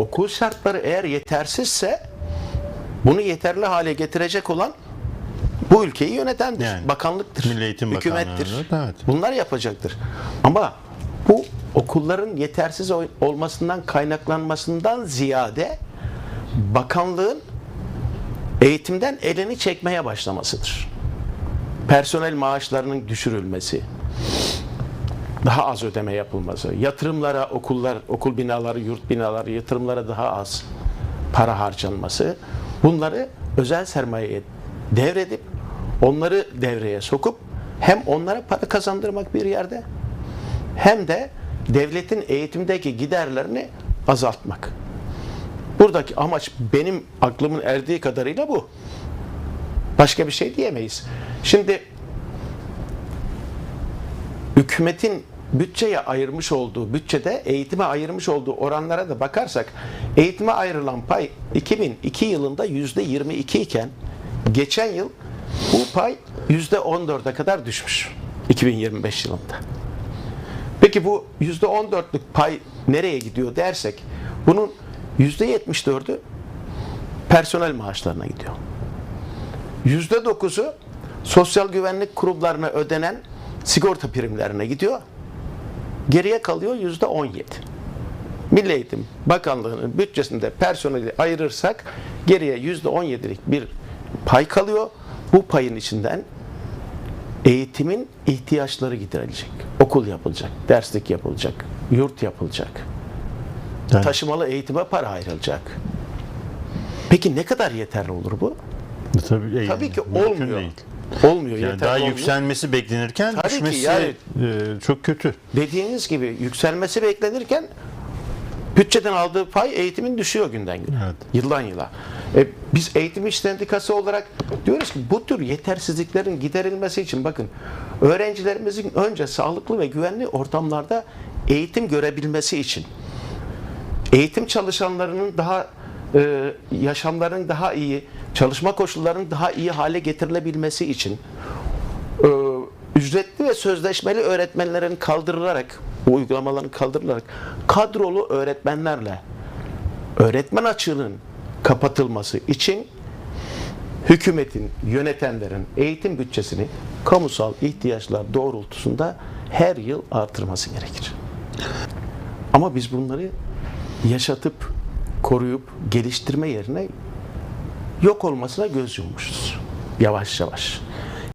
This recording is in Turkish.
okul şartları eğer yetersizse bunu yeterli hale getirecek olan bu ülkeyi yönetendir. Yani, bakanlıktır. Milli Eğitim hükümettir. Evet. Bunlar yapacaktır. Ama bu okulların yetersiz ol- olmasından kaynaklanmasından ziyade bakanlığın eğitimden elini çekmeye başlamasıdır. Personel maaşlarının düşürülmesi, daha az ödeme yapılması, yatırımlara okullar, okul binaları, yurt binaları yatırımlara daha az para harcanması, bunları özel sermayeye devredip onları devreye sokup hem onlara para kazandırmak bir yerde hem de devletin eğitimdeki giderlerini azaltmak. Buradaki amaç benim aklımın erdiği kadarıyla bu. Başka bir şey diyemeyiz. Şimdi hükümetin bütçeye ayırmış olduğu, bütçede eğitime ayırmış olduğu oranlara da bakarsak eğitime ayrılan pay 2002 yılında yüzde 22 iken geçen yıl bu pay yüzde 14'e kadar düşmüş 2025 yılında. Peki bu yüzde 14'lük pay nereye gidiyor dersek bunun yüzde 74'ü personel maaşlarına gidiyor. Yüzde 9'u sosyal güvenlik kurumlarına ödenen sigorta primlerine gidiyor. Geriye kalıyor yüzde 17. Milli Eğitim Bakanlığı'nın bütçesinde personeli ayırırsak geriye yüzde 17'lik bir pay kalıyor. Bu payın içinden eğitimin ihtiyaçları giderilecek. Okul yapılacak, derslik yapılacak, yurt yapılacak. Yani- Taşımalı eğitime para ayrılacak. Peki ne kadar yeterli olur bu? Tabii, e, Tabii ki olmuyor. değil. Olmuyor. Yani daha olmuyor. yükselmesi beklenirken Tabii ki düşmesi yani- e, çok kötü. Dediğiniz gibi yükselmesi beklenirken bütçeden aldığı pay eğitimin düşüyor günden güne. Evet. Yıldan yıla. E, biz eğitim iş sendikası olarak diyoruz ki bu tür yetersizliklerin giderilmesi için bakın öğrencilerimizin önce sağlıklı ve güvenli ortamlarda eğitim görebilmesi için eğitim çalışanlarının daha e, yaşamlarının daha iyi, çalışma koşullarının daha iyi hale getirilebilmesi için e, ücretli ve sözleşmeli öğretmenlerin kaldırılarak, bu uygulamaların kaldırılarak kadrolu öğretmenlerle öğretmen açığının kapatılması için hükümetin, yönetenlerin eğitim bütçesini kamusal ihtiyaçlar doğrultusunda her yıl artırması gerekir. Ama biz bunları yaşatıp, koruyup, geliştirme yerine yok olmasına göz yummuşuz. Yavaş yavaş.